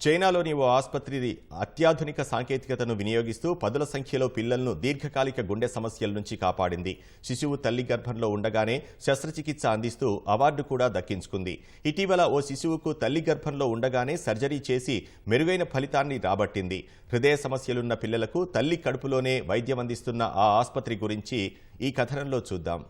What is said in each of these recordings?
చైనాలోని ఓ ఆసుపత్రి అత్యాధునిక సాంకేతికతను వినియోగిస్తూ పదుల సంఖ్యలో పిల్లలను దీర్ఘకాలిక గుండె సమస్యల నుంచి కాపాడింది. శిశువు తల్లి గర్భంలో ఉండగానే శస్త్రచికిత్స అందిస్తూ అవార్డు కూడా దక్కించుకుంది. ఇటీవల ఓ శిశువుకు తల్లి గర్భంలో ఉండగానే సర్జరీ చేసి మెరుగైన ఫలితాన్ని రాబట్టింది. హృదయ సమస్యలున్న పిల్లలకు తల్లి కడుపులోనే వైద్యం అందిస్తున్న ఆ ఆసుపత్రి గురించి ఈ కథనంలో చూద్దాం.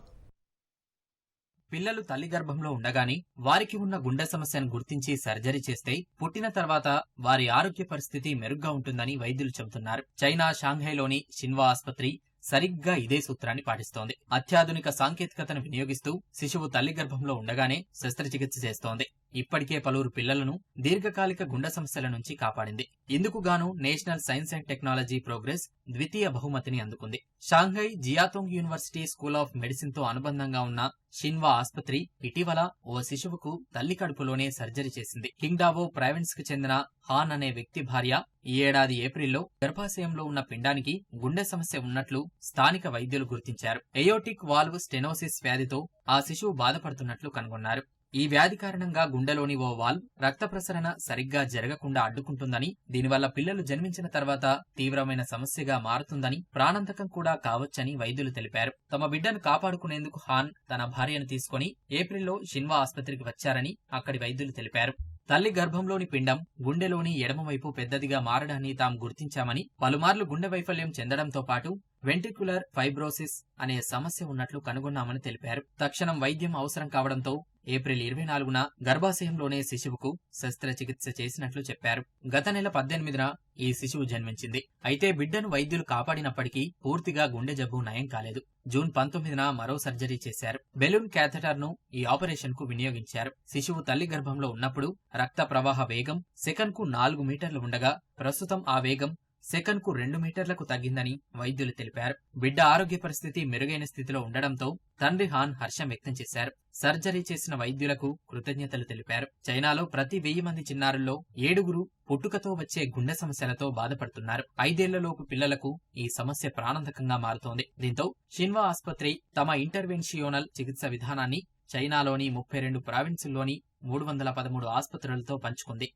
పిల్లలు తల్లి గర్భంలో ఉండగానే వారికి ఉన్న గుండె సమస్యను గుర్తించి సర్జరీ చేస్తే పుట్టిన తర్వాత వారి ఆరోగ్య పరిస్థితి మెరుగ్గా ఉంటుందని వైద్యులు చెబుతున్నారు. చైనా షాంఘైలోని షిన్వా ఆసుపత్రి సరిగ్గా ఇదే సూత్రాన్ని పాటిస్తోంది. అత్యాధునిక సాంకేతికతను వినియోగిస్తూ శిశువు తల్లి గర్భంలో ఉండగానే శస్త్రచికిత్స చేస్తోంది. ఇప్పటికే పలువురు పిల్లలను దీర్ఘకాలిక గుండె సమస్యల నుంచి కాపాడింది. ఇందుకు గాను national science and technology progress ద్వితీయ బహుమతిని అందుకుంది. Shanghai Jiaotong university school of మెడిసిన్తో అనుబంధంగా ఉన్న షిన్వా ఆసుపత్రి ఇటీవల ఓ శిశువుకు తల్లి కడుపులోనే సర్జరీ చేసింది. కింగ్డావో ప్రావిన్స్కు చెందిన హాన్ అనే వ్యక్తి భార్య ఈ ఏడాది ఏప్రిల్లో గర్భాశయంలో ఉన్న పిండానికి గుండె సమస్య ఉన్నట్లు స్థానిక వైద్యులు గుర్తించారు. ఎయోటిక్ వాల్వ్ స్టెనోసిస్ వ్యాధితో ఆ శిశువు బాధపడుతున్నట్లు కనుగొన్నారు. ఈ వ్యాధి కారణంగా గుండెలోని ఓ వాల్వ్ రక్త ప్రసరణ సరిగ్గా జరగకుండా అడ్డుకుంటుందని దీనివల్ల పిల్లలు జన్మించిన తర్వాత తీవ్రమైన సమస్యగా మారుతుందని ప్రాణాంతకం కూడా కావచ్చని వైద్యులు తెలిపారు. తమ బిడ్డను కాపాడుకునేందుకు హాన్ తన భార్యను తీసుకుని ఏప్రిల్లో షిన్వా ఆసుపత్రికి వచ్చారని అక్కడి వైద్యులు తెలిపారు. తల్లి గర్భంలోని పిండం గుండెలోని ఎడమవైపు పెద్దదిగా మారడాన్ని తాము గుర్తించామని పలుమార్లు గుండె వైఫల్యం చెందడంతో పాటు వెంట్రికులర్ ఫైబ్రోసిస్ అనే సమస్య ఉన్నట్లు కనుగొన్నామని తెలిపారు. తక్షణం వైద్యం అవసరం కావడంతో ఏప్రిల్ ఇరవై నాలుగున గర్భాశయంలోనే శిశువుకు శస్త్రచికిత్స చేసినట్లు చెప్పారు. గత నెల పద్దెనిమిదిన ఈ శిశువు జన్మించింది. అయితే బిడ్డను వైద్యులు కాపాడినప్పటికీ పూర్తిగా గుండె జబ్బు నయం కాలేదు. జూన్ పంతొమ్మిదిన మరో సర్జరీ చేశారు. బెలూన్ క్యాథెటర్ను ఈ ఆపరేషన్కు వినియోగించారు. శిశువు తల్లి గర్భంలో ఉన్నప్పుడు రక్త ప్రవాహ వేగం సెకన్కు నాలుగు మీటర్లు ఉండగా ప్రస్తుతం ఆ వేగం సెకన్కు రెండు మీటర్లకు తగ్గిందని వైద్యులు తెలిపారు. బిడ్డ ఆరోగ్య పరిస్థితి మెరుగైన స్థితిలో ఉండడంతో తండ్రి హాన్ హర్షం వ్యక్తం చేశారు. సర్జరీ చేసిన వైద్యులకు కృతజ్ఞతలు తెలిపారు. చైనాలో ప్రతి వెయ్యి మంది చిన్నారుల్లో ఏడుగురు పుట్టుకతో వచ్చే గుండె సమస్యలతో బాధపడుతున్నారు. ఐదేళ్ళలోపు పిల్లలకు ఈ సమస్య ప్రాణాంతకంగా మారుతోంది. దీంతో షిన్వా ఆసుపత్రి తమ ఇంటర్వెన్షియోనల్ చికిత్స విధానాన్ని చైనాలోని ముప్పై రెండు ప్రావిన్సుల్లోని మూడు వందల పదమూడు ఆసుపత్రులతో పంచుకుంది.